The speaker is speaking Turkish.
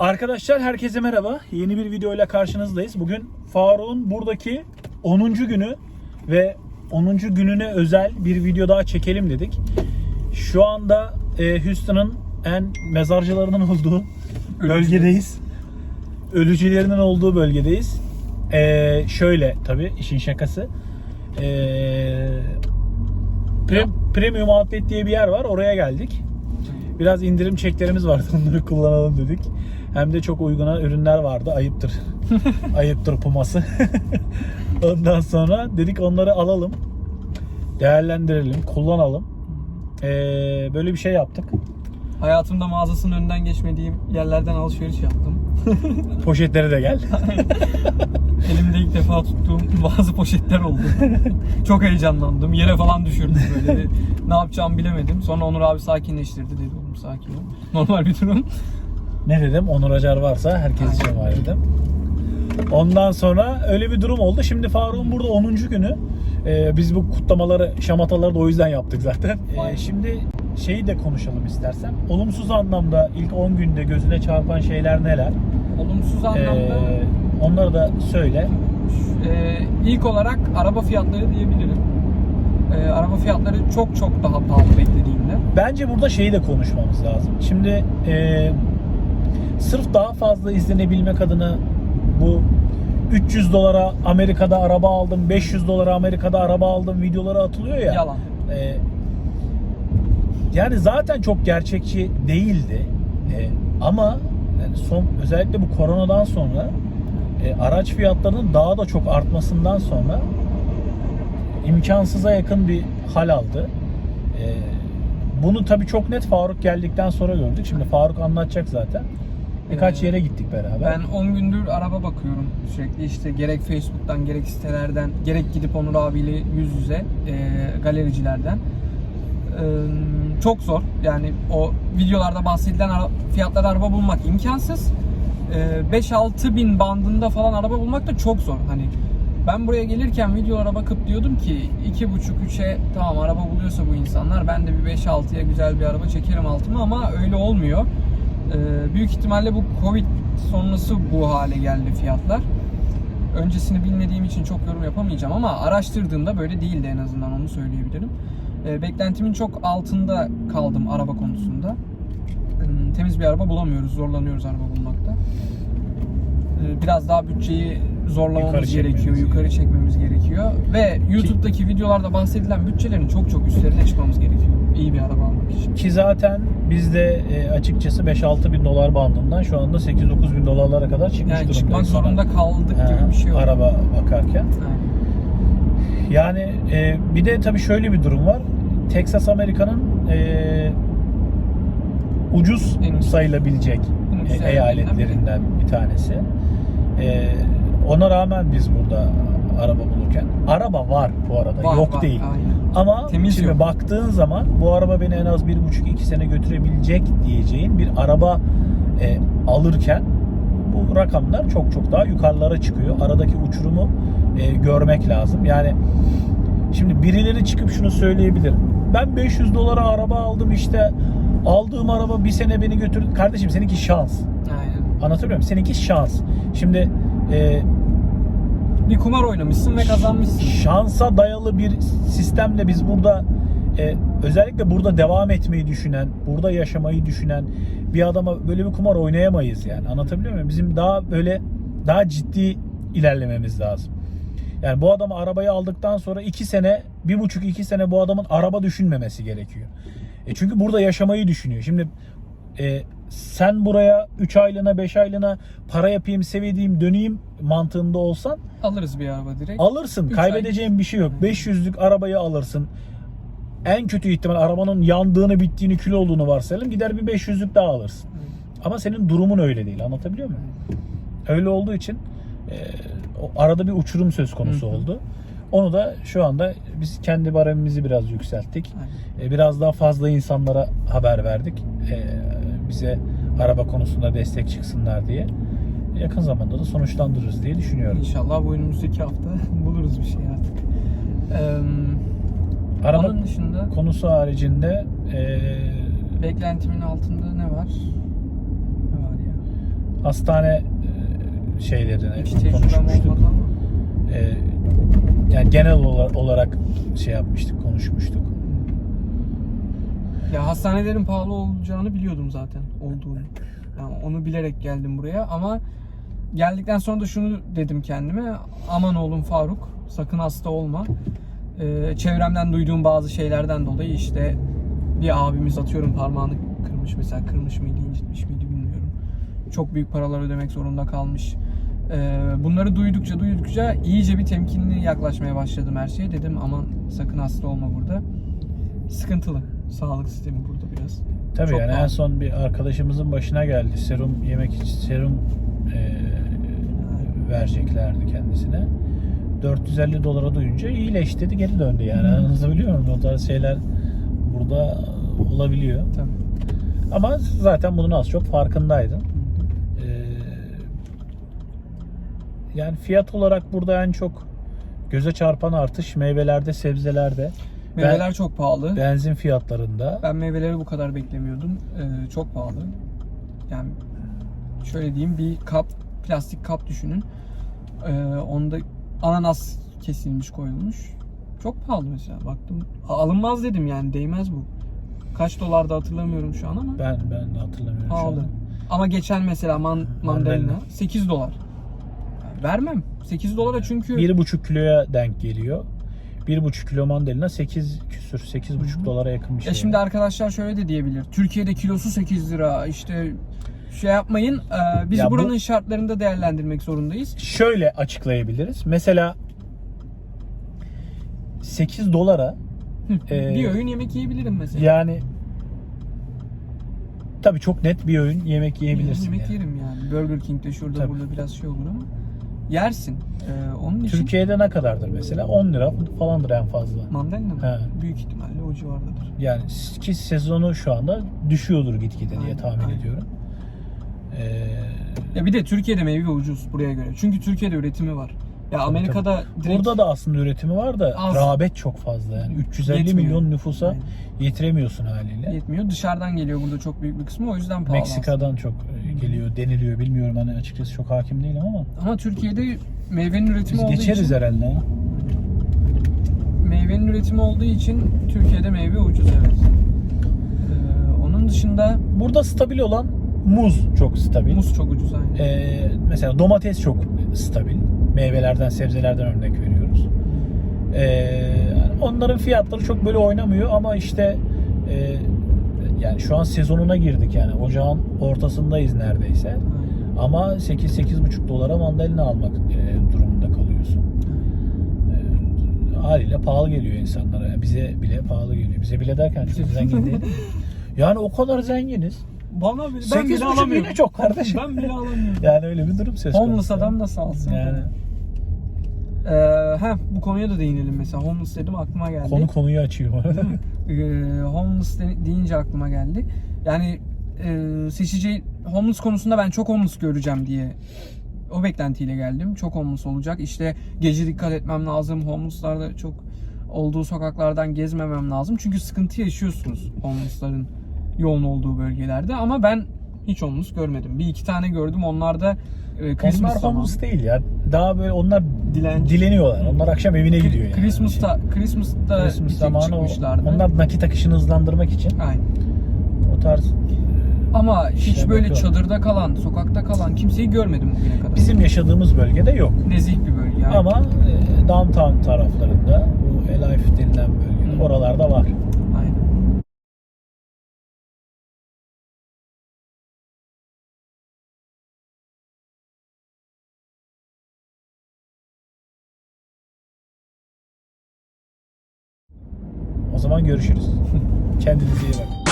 Arkadaşlar herkese merhaba. Yeni bir videoyla karşınızdayız. Bugün Faruk'un buradaki 10. günü ve 10. gününe özel bir video daha çekelim dedik. Şu anda e, Houston'ın en mezarcılarının olduğu bölgedeyiz. Ölücülerinin olduğu bölgedeyiz. E, şöyle tabi işin şakası. E, Pre- Premium Outlet diye bir yer var. Oraya geldik. Biraz indirim çeklerimiz vardı. Onları kullanalım dedik. Hem de çok uyguna ürünler vardı. Ayıptır. Ayıptır puması. Ondan sonra dedik onları alalım. Değerlendirelim, kullanalım. Ee, böyle bir şey yaptık. Hayatımda mağazasının önünden geçmediğim yerlerden alışveriş yaptım. Poşetleri de gel. Elimde ilk defa tuttuğum bazı poşetler oldu. Çok heyecanlandım. Yere falan düşürdüm böyle. Ne yapacağımı bilemedim. Sonra Onur abi sakinleştirdi dedi oğlum sakin ol. Normal bir durum. Ne dedim? Onur Acar varsa herkes için var dedim. Ondan sonra öyle bir durum oldu. Şimdi Faruk'un burada 10. günü. Ee, biz bu kutlamaları, şamataları da o yüzden yaptık zaten. Ee, şimdi şeyi de konuşalım istersen. Olumsuz anlamda ilk 10 günde gözüne çarpan şeyler neler? Olumsuz anlamda Ee, onları da söyle. e, ilk olarak araba fiyatları diyebilirim. E, araba fiyatları çok çok daha pahalı beklediğimden. Bence burada şeyi de konuşmamız lazım. Şimdi e, sırf daha fazla izlenebilmek adına bu 300 dolara Amerika'da araba aldım, 500 dolara Amerika'da araba aldım videoları atılıyor ya. Yalan. E, yani zaten çok gerçekçi değildi. E, ama yani son özellikle bu koronadan sonra e, araç fiyatlarının daha da çok artmasından sonra imkansıza yakın bir hal aldı. E, bunu tabii çok net Faruk geldikten sonra gördük. Şimdi Faruk anlatacak zaten. Birkaç Ee, yere gittik beraber. Ben 10 gündür araba bakıyorum sürekli işte gerek Facebook'tan gerek sitelerden gerek gidip Onur abiyle yüz yüze e, galericilerden. E, çok zor yani o videolarda bahsedilen ara, fiyatlarda araba bulmak imkansız. E, 5-6 bin bandında falan araba bulmak da çok zor. Hani ben buraya gelirken videolara bakıp diyordum ki 2.5-3'e tamam araba buluyorsa bu insanlar ben de bir 5-6'ya güzel bir araba çekerim altıma ama öyle olmuyor. Ee, büyük ihtimalle bu Covid sonrası bu hale geldi fiyatlar. Öncesini bilmediğim için çok yorum yapamayacağım ama araştırdığımda böyle değildi en azından onu söyleyebilirim. Ee, beklentimin çok altında kaldım araba konusunda. Hmm, Temiz bir araba bulamıyoruz, zorlanıyoruz araba bulmakta. Ee, Biraz daha bütçeyi zorlamamız Yukarı gerekiyor, yukarı çekmemiz gerekiyor. Ve YouTube'daki videolarda bahsedilen bütçelerin çok çok üstlerine çıkmamız gerekiyor. İyi bir araba almak için. Ki zaten biz de e, açıkçası 5-6 bin dolar bandından şu anda 8-9 bin dolarlara kadar çıkmış Yani durumdayız. çıkmak zorunda kaldık Ha, gibi bir şey oldu. Araba bakarken. Aynen. Yani e, bir de tabii şöyle bir durum var. Texas Amerika'nın e, ucuz sayılabilecek e, eyaletlerinden bir tanesi. E, ona rağmen biz burada araba bulurken araba var bu arada Var, yok var, değil. aynen. Ama Temiz şimdi yok. baktığın zaman bu araba beni en az bir buçuk iki sene götürebilecek diyeceğin bir araba e, alırken bu rakamlar çok çok daha yukarılara çıkıyor. Aradaki uçurumu e, görmek lazım. Yani şimdi birileri çıkıp şunu söyleyebilir. Ben 500 dolara araba aldım işte aldığım araba bir sene beni götürdü. Kardeşim seninki şans. Aynen. Anlatabiliyor muyum? Seninki şans. Şimdi e, Bir kumar oynamışsın ve kazanmışsın. şansa dayalı bir sistemle biz burada e, özellikle burada devam etmeyi düşünen, burada yaşamayı düşünen bir adama böyle bir kumar oynayamayız yani. Anlatabiliyor muyum? Bizim daha böyle daha ciddi ilerlememiz lazım. Yani bu adamı arabayı aldıktan sonra iki sene, bir buçuk iki sene bu adamın araba düşünmemesi gerekiyor. E çünkü burada yaşamayı düşünüyor. Şimdi e, sen buraya 3 aylığına 5 aylığına para yapayım, sevediğim, döneyim mantığında olsan Alırız bir araba direkt. Alırsın. Üç Kaybedeceğin bir şey yok. 500'lük arabayı alırsın. En kötü ihtimal arabanın yandığını, bittiğini, kül olduğunu varsayalım. Gider bir 500'lük daha alırsın. Ama senin durumun öyle değil. Anlatabiliyor muyum? Öyle olduğu için e, arada bir uçurum söz konusu Hı oldu. Onu da şu anda biz kendi baremimizi biraz yükselttik. Aynen. E, biraz daha fazla insanlara haber verdik. E, bize araba konusunda destek çıksınlar diye. Yakın zamanda da sonuçlandırırız diye düşünüyorum. İnşallah bu önümüzdeki hafta buluruz bir şey artık. Ee, Araba onun dışında konusu haricinde e, beklentimin altında ne var? Ne var ya? hastane şeylerine Hiç konuşmuştuk. yani genel ola- olarak şey yapmıştık, konuşmuştuk. Ya hastanelerin pahalı olacağını biliyordum zaten olduğunu. Yani onu bilerek geldim buraya ama geldikten sonra da şunu dedim kendime. Aman oğlum Faruk sakın hasta olma. Ee, çevremden duyduğum bazı şeylerden dolayı işte bir abimiz atıyorum parmağını kırmış mesela kırmış mıydı incitmiş miydi bilmiyorum. Çok büyük paralar ödemek zorunda kalmış. Ee, bunları duydukça duydukça iyice bir temkinli yaklaşmaya başladım her şeye. Dedim aman sakın hasta olma burada. Sıkıntılı. Sağlık sistemi burada biraz. Tabii Çok yani en pahalı. son bir arkadaşımızın başına geldi. Serum yemek için serum e, vereceklerdi kendisine. 450 dolara duyunca iyileş dedi geri döndü yani. Hı. Anlatabiliyor muyum? O tarz şeyler burada olabiliyor. Tabii. Ama zaten bunun az çok farkındaydım. Ee, yani fiyat olarak burada en çok göze çarpan artış meyvelerde, sebzelerde, Meyveler çok pahalı. benzin fiyatlarında. Ben meyveleri bu kadar beklemiyordum. Ee, çok pahalı. Yani şöyle diyeyim bir kap, plastik kap düşünün. Ee, onda ananas kesilmiş koyulmuş. Çok pahalı mesela. Baktım alınmaz dedim yani değmez bu. Kaç dolarda hatırlamıyorum şu an ama Ben ben de hatırlamıyorum şu pahalı. an. Ama geçen mesela man, mandalina Mandalina. 8 dolar. Yani vermem. 8 dolara çünkü Bir buçuk kiloya denk geliyor. Bir buçuk kilo mandalina 8 küsür, 8,5 dolara yakın bir şey. Ya şimdi arkadaşlar şöyle de diyebilir. Türkiye'de kilosu 8 lira. İşte şey yapmayın. e, Biz Ya bu- buranın şartlarında değerlendirmek zorundayız. şöyle açıklayabiliriz. Mesela 8 dolara Ee, bir öğün yemek yiyebilirim mesela. yani tabii çok net bir öğün yemek yiyebilirsin. Yemek yani. yerim yani. Burger King'de şurada Tabii. burada biraz şey olur ama yersin. Ee, onun için Türkiye'de ne kadardır mesela? 10 lira falandır en fazla. mandalina mı? He. Büyük ihtimalle o civardadır. Yani ki sezonu şu anda düşüyordur gitgide diye Aynen, tahmin aynen. ediyorum. Ee, Ya bir de Türkiye'de meyve ucuz buraya göre. Çünkü Türkiye'de üretimi var. Ya Amerika'da direkt burada da aslında üretimi var da Az. rağbet çok fazla yani 350 Yetmiyor. milyon nüfusa Aynen. yetiremiyorsun haliyle. yetmiyor. Dışarıdan geliyor burada çok büyük bir kısmı. O yüzden pahalı. Meksika'dan çok geliyor deniliyor bilmiyorum hani açıkçası çok hakim değilim ama Ama Türkiye'de meyvenin üretimi biz olduğu geçeriz için herhalde. ya. meyvenin üretimi olduğu için Türkiye'de meyve ucuz evet. Ee, onun dışında Burada stabil olan muz çok stabil. muz çok ucuz aynı. Ee, mesela domates çok stabil. Meyvelerden, sebzelerden örnek veriyoruz. Ee, yani onların fiyatları çok böyle oynamıyor ama işte e, yani şu an sezonuna girdik yani ocağın ortasındayız neredeyse. Ama 8-8,5 dolara mandalina almak e, durumunda kalıyorsun. E, haliyle pahalı geliyor insanlara. Yani bize bile pahalı geliyor. Bize bile derken çok zengin değil. Yani o kadar zenginiz. Bana bile, ben 8,5 bile alamıyorum. çok kardeşim. Ben bile alamıyorum. Yani öyle bir durum söz konusu. Homeless adam nasıl alsın? Yani Ee, heh, bu konuya da değinelim mesela. Homeless dedim aklıma geldi. konu konuyu açıyor. Ee, homeless de- deyince aklıma geldi. Yani e, seçici homeless konusunda ben çok homeless göreceğim diye o beklentiyle geldim. Çok homeless olacak. İşte gece dikkat etmem lazım. Homeless'larda çok olduğu sokaklardan gezmemem lazım. Çünkü sıkıntı yaşıyorsunuz homeless'ların yoğun olduğu bölgelerde. Ama ben hiç homeless görmedim. Bir iki tane gördüm. Onlar da e, Christmas onlar zamanı. homeless değil ya. Daha böyle onlar Dilenci. dileniyorlar. Onlar akşam evine gidiyor yani. Christmas'ta Christmas'ta Christmas zamanı o, onlar nakit akışını hızlandırmak için Aynen. o tarz Ama hiç İşte böyle çadırda kalan, sokakta kalan kimseyi görmedim bugüne kadar. bizim yaşadığımız bölgede yok. nezih bir bölge yani. Ama e, downtown taraflarında bu Elife denilen bölgede Hı. oralarda var. O zaman görüşürüz. Kendinize iyi bakın.